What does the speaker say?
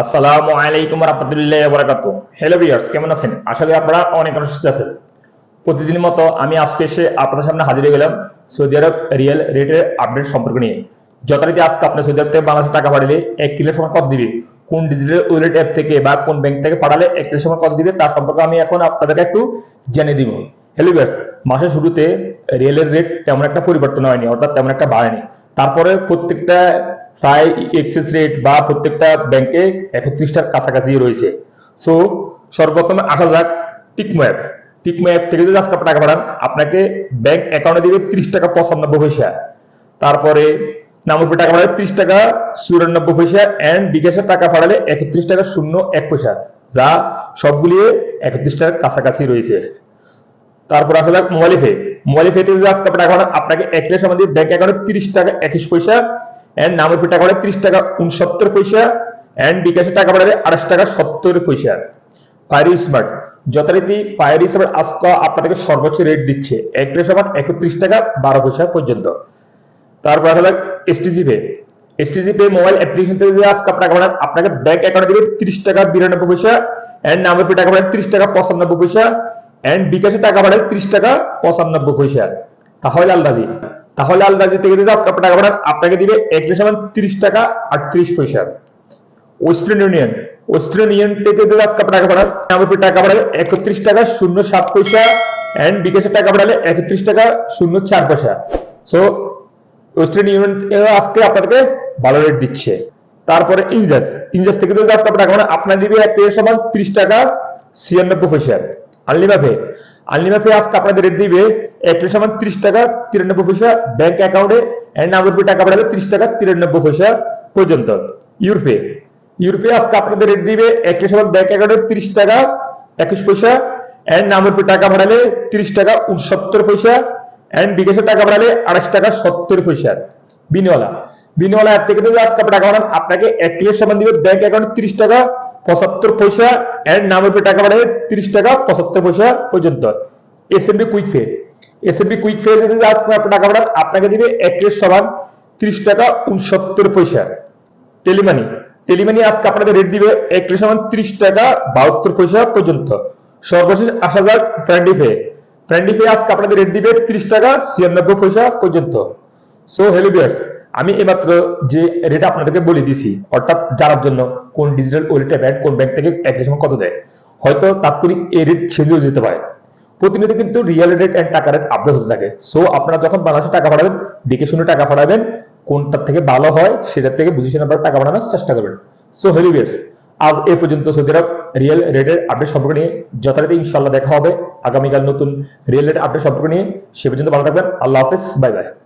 আসসালামু আলাইকুম রহমতুল্লাহ বরাকাত hello viewers কেমন আছেন? আশা করি আপনারা অনেক অনেক সুস্থ আছেন। প্রতিদিনের মতো আমি আজকে এসে আপনাদের সামনে হাজির হয়ে গেলাম সৌদি আরব রিয়েল রেটের আপডেট সম্পর্ক নিয়ে। যথারীতি আজকে আপনি সৌদি আরব থেকে বাংলাদেশে টাকা পাঠালে এক কিলোর সময় কত দিবে? কোন ডিজিটাল ওয়ালেট অ্যাপ থেকে বা কোন ব্যাংক থেকে পাঠালে এক কিলোর সময় কত দিবে? তার সম্পর্কে আমি এখন আপনাদেরকে একটু জেনে দিব। হ্যালো ভিউয়ার্স মাসের শুরুতে রিয়েলের রেট তেমন একটা পরিবর্তন হয়নি, অর্থাৎ তেমন একটা বাড়েনি। তারপরে প্রত্যেকটা প্রায় এক্সেস রেট বা প্রত্যেকটা ব্যাংকে একত্রিশটার কাছাকাছি রয়েছে। সো সর্বপ্রথমে আসা যাক টিকমো অ্যাপ টিকমো অ্যাপ থেকে যদি আজকে আপনি টাকা পাঠান আপনাকে ব্যাংক অ্যাকাউন্টে দিবে ত্রিশ টাকা পঁচানব্বই পয়সা। তারপরে নামরূপে টাকা পাঠালে ত্রিশ টাকা চুরানব্বই পয়সা অ্যান্ড বিকাশের টাকা পাঠালে একত্রিশ টাকা শূন্য এক পয়সা, যা সবগুলিয়ে একত্রিশ টাকার কাছাকাছি রয়েছে। তারপর আসলে মোবাইল পে। মোবাইল পে যদি আজকে টাকা পাঠান আপনাকে এক লাখ আমাদের ব্যাংক অ্যাকাউন্টে তিরিশ টাকা একুশ পয়সা এন্ড নামের পে টাকা পাঠালে তিরিশ টাকা উনসত্তর পয়সা। এন্ড বিকাশে টাকা পাঠালে আড়াইশ টাকা সত্তর পয়সা। ফায়ার স্মার্ট যথারীতি ফায়ার স্মার্ট আজকে আপনাদেরকে সর্বোচ্চ রেট দিচ্ছে। এক লাখ সমান একত্রিশ টাকা বারো পয়সা পর্যন্ত। তারপর আসলে STG pay STG pay mobile application থেকে আজকে আপনাকে পাঠান আপনাকে ব্যাংক অ্যাকাউন্টে দিবে ত্রিশ টাকা বিরানব্বই পয়সা। এন্ড নামের পে টাকা পাঠালে ত্রিশ টাকা পঁচানব্বই পয়সা। এন্ড বিকাশে টাকা পাঠালে ত্রিশ টাকা পঁচানব্বই পয়সা। তাহলে আলদাজি তাহলে আলদাজি থেকে যদি আজকে টাকা পাঠান। আপনাকে দিবে এক সমান তিরিশ টাকা, আটত্রিশ পয়সা। ওয়েস্টার্ন ইউনিয়ন ওয়েস্টার্ন ইউনিয়ন থেকে যদি আজকে টাকা পাঠান। নামের পে টাকা পাঠালে একত্রিশ টাকা, শূন্য সাত পয়সা। অ্যান্ড বিকাশে টাকা পাঠালে একত্রিশ টাকা, শূন্য চার পয়সা। সো ওয়েস্টার্ন ইউনিয়ন আজকে আপনাকে ভালো রেট দিচ্ছে। তারপরে ইনজাস ইনজাস থেকে যদি আজকে টাকা পাঠান। আপনার দিবে এক সমান ত্রিশ টাকা, ছিয়ানব্বই পয়সা। আনলিমা পে আনলিমা পে আজকে আপনাদের রেট দিবে এক লাখ সমান ত্রিশ টাকা তিরানব্বই পয়সা। ব্যাংক অ্যাকাউন্টে এন্ড নাম্বার পে টাকা পাঠালে ত্রিশ টাকা তিরানব্বই পয়সা পর্যন্ত। ইউরোপে ইউরোপে আজকে আপনাদের রেট দিবে এক লাখ সমান ব্যাংক অ্যাকাউন্টে ত্রিশ টাকা একুশ পয়সা। এন্ড নাম্বার পে টাকা পাঠালে ত্রিশ টাকা উনসত্তর পয়সা। এন্ড বিকাশে টাকা পাঠালে আড়াইশ টাকা সত্তর পয়সা। বিনিওয়ালা বিনিওয়ালা অ্যাপ থেকে যদি আজকে টাকা পাঠান আপনাকে এক লাখ সমান দিবে ব্যাংক অ্যাকাউন্টে ত্রিশ টাকা পঁচাত্তর পয়সা। এন্ড নামের পে টাকা পাঠাবে তিরিশ টাকা পঁচাত্তর পয়সা পর্যন্ত। SMB quick pay SMB quick pay যদি আপনি টাকা পাঠান আপনাকে দিবে এক লাখ সমান ত্রিশ টাকা উনসত্তর পয়সা। টেলিমানি টেলিমানি আজকে আপনাদের রেট দিবে এক লাখ সমান তিরিশ টাকা বাহাত্তর পয়সা পর্যন্ত। সর্বশেষ আসা যাক ফ্রেন্ডি পে ফ্রেন্ডি পে আজকে আপনাদের রেট দিবে ত্রিশ টাকা ছিয়ানব্বই পয়সা পর্যন্ত। সো হ্যালো ভিউয়ার্স আমি এইমাত্র যে রেট আপনাদেরকে বলে দিছি, অর্থাৎ জানার জন্য কোন ডিজিটাল ওয়ালেট অ্যাপ কোন ব্যাংক থেকে এক সময় কত দেয়, হয়তো তাৎক্ষণিক এই রেট ছেড়েও যেতে পারে। প্রতিনিয়ত কিন্তু রিয়েল রেট এন্ড টাকা রেট আপডেট হতে থাকে। সো আপনারা যখন বাংলাদেশে টাকা পাঠাবেন, দেখে শুনে টাকা পাঠাবেন, কোনটার থেকে ভালো হয় সেটার থেকে বুঝে শুনে আপনারা টাকা পাঠানোর চেষ্টা করবেন। সো হেলি বেস আজ এ পর্যন্ত সৌদি আরব রিয়েল রেটের আপডেট সম্পর্কে নিয়ে যথারীতি ইনশাল্লাহ দেখা হবে। আগামীকাল নতুন রিয়েল রেট আপডেট সম্পর্কে নিয়ে সে পর্যন্ত ভালো থাকবেন। আল্লাহ হাফেজ বাই বাই